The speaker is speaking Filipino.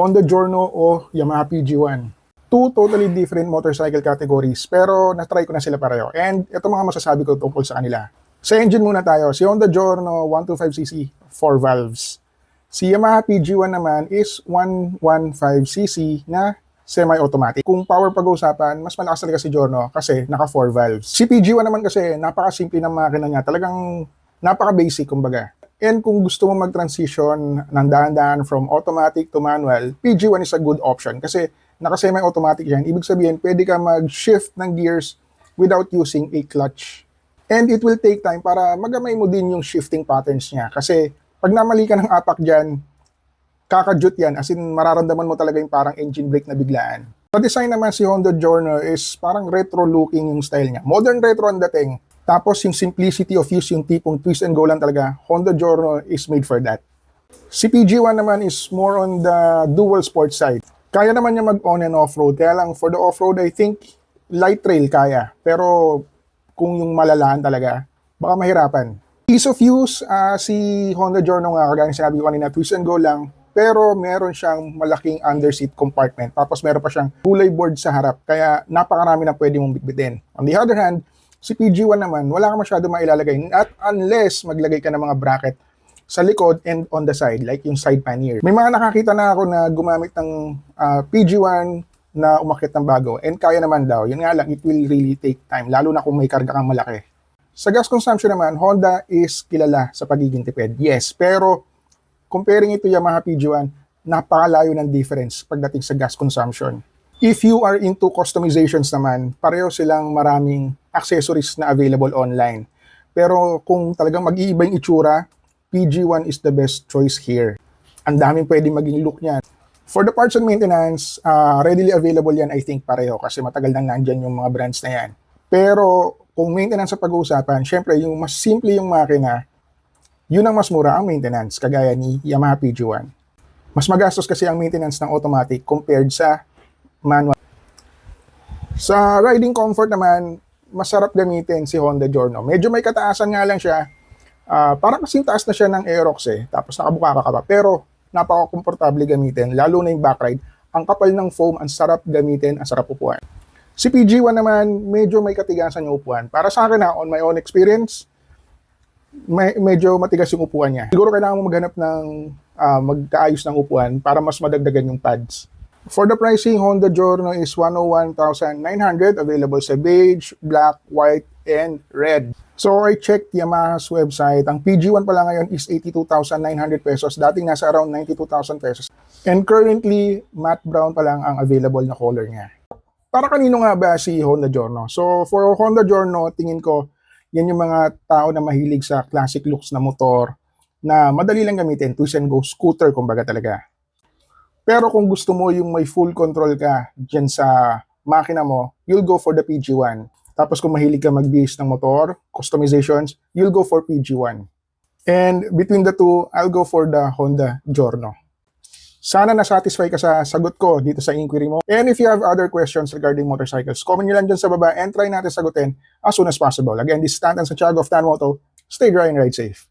Honda Giorno o Yamaha PG1. Two totally different motorcycle categories pero na-try ko na sila pareho. And ito mga masasabi ko tungkol sa kanila. Sa engine muna tayo. Si Honda Giorno 125cc, 4 valves. Si Yamaha PG1 naman is 115cc na semi-automatic. Kung power pag-uusapan, mas malakas talaga si Giorno kasi naka 4 valves. Si PG1 naman kasi napaka-simple ng makina niya. Talagang napaka-basic kumbaga. And kung gusto mo mag-transition ng dahan-dahan from automatic to manual, PG1 is a good option kasi naka-semi-automatic yan. Ibig sabihin, pwede ka mag-shift ng gears without using a clutch. And it will take time para magamay mo din yung shifting patterns niya. Kasi pag namali ka ng apak dyan, kakajut yan. As in, mararamdaman mo talaga yung parang engine brake na biglaan. Sa design naman si Honda Giorno is parang retro looking yung style niya. Modern retro ang dating. Tapos yung simplicity of use, yung tipong twist and go lang talaga, Honda Giorno is made for that. Si PG1 naman is more on the dual sport side. Kaya naman niya mag-on and off-road. Kaya lang for the off-road, I think light trail kaya. Pero kung yung malalaan talaga, baka mahirapan. Ease of use, ah, si Honda Giorno nga, kagaya sinabi ko kanina, twist and go lang. Pero meron siyang malaking underseat compartment. Tapos meron pa siyang kulay board sa harap. Kaya napakarami na pwede mong bitbitin. On the other hand, si PG1 naman, wala ka masyado mailalagay. At unless maglagay ka ng mga bracket sa likod and on the side, like yung side pannier. May mga nakakita na ako na gumamit ng ah, PG1 na umakit ng bago. And kaya naman daw. Yun nga lang, it will really take time. Lalo na kung may karga kang malaki. Sa gas consumption naman, Honda is kilala sa pagiging tipid. Yes, pero comparing ito Yamaha PG1, napakalayo ng difference pagdating sa gas consumption. If you are into customizations naman, pareho silang maraming accessories na available online. Pero kung talagang mag-iiba yung itsura, PG1 is the best choice here. Ang daming pwedeng maging look niyan. For the parts and maintenance, ah, readily available yan I think pareho kasi matagal nang nandyan yung mga brands na yan. Pero kung maintenance sa pag-uusapan, syempre yung mas simple yung makina, yun ang mas mura ang maintenance, kagaya ni Yamaha PG1. Mas magastos kasi ang maintenance ng automatic compared sa manual. Sa riding comfort naman, masarap gamitin si Honda Giorno. Medyo may kataasan nga lang siya. Ah, parang kasing taas na siya ng Aerox eh. Tapos nakabuka ka pa. Pero napaka-komportable gamitin. Lalo na yung backride. Ang kapal ng foam, ang sarap gamitin, ang sarap upuan. Si PG1 naman, medyo may katigasan yung upuan. Para sa akin na, on my own experience, may, medyo matigas yung upuan niya. Siguro kailangan mo maghanap ng ah, magkaayos ng upuan para mas madagdagan yung pads. For the pricing, Honda Giorno is 101,900 available sa beige, black, white, and red. So I checked Yamaha's website. Ang PG1 pala ngayon is 82,900 pesos. Dating nasa around 92,000 pesos. And currently, matte brown pa lang ang available na color niya. Para kanino nga ba si Honda Giorno? So for Honda Giorno, tingin ko, yan yung mga tao na mahilig sa classic looks na motor na madali lang gamitin, twist and go scooter kumbaga talaga. Pero kung gusto mo yung may full control ka dyan sa makina mo, you'll go for the PG1. Tapos kung mahilig ka mag-base ng motor, customizations, you'll go for PG1. And between the two, I'll go for the Honda Giorno. Sana na-satisfy ka sa sagot ko dito sa inquiry mo. And if you have other questions regarding motorcycles, comment nyo lang dyan sa baba and try natin sagutin as soon as possible. Again, this is Tantan Santiago of Tanmoto. Stay dry and ride safe.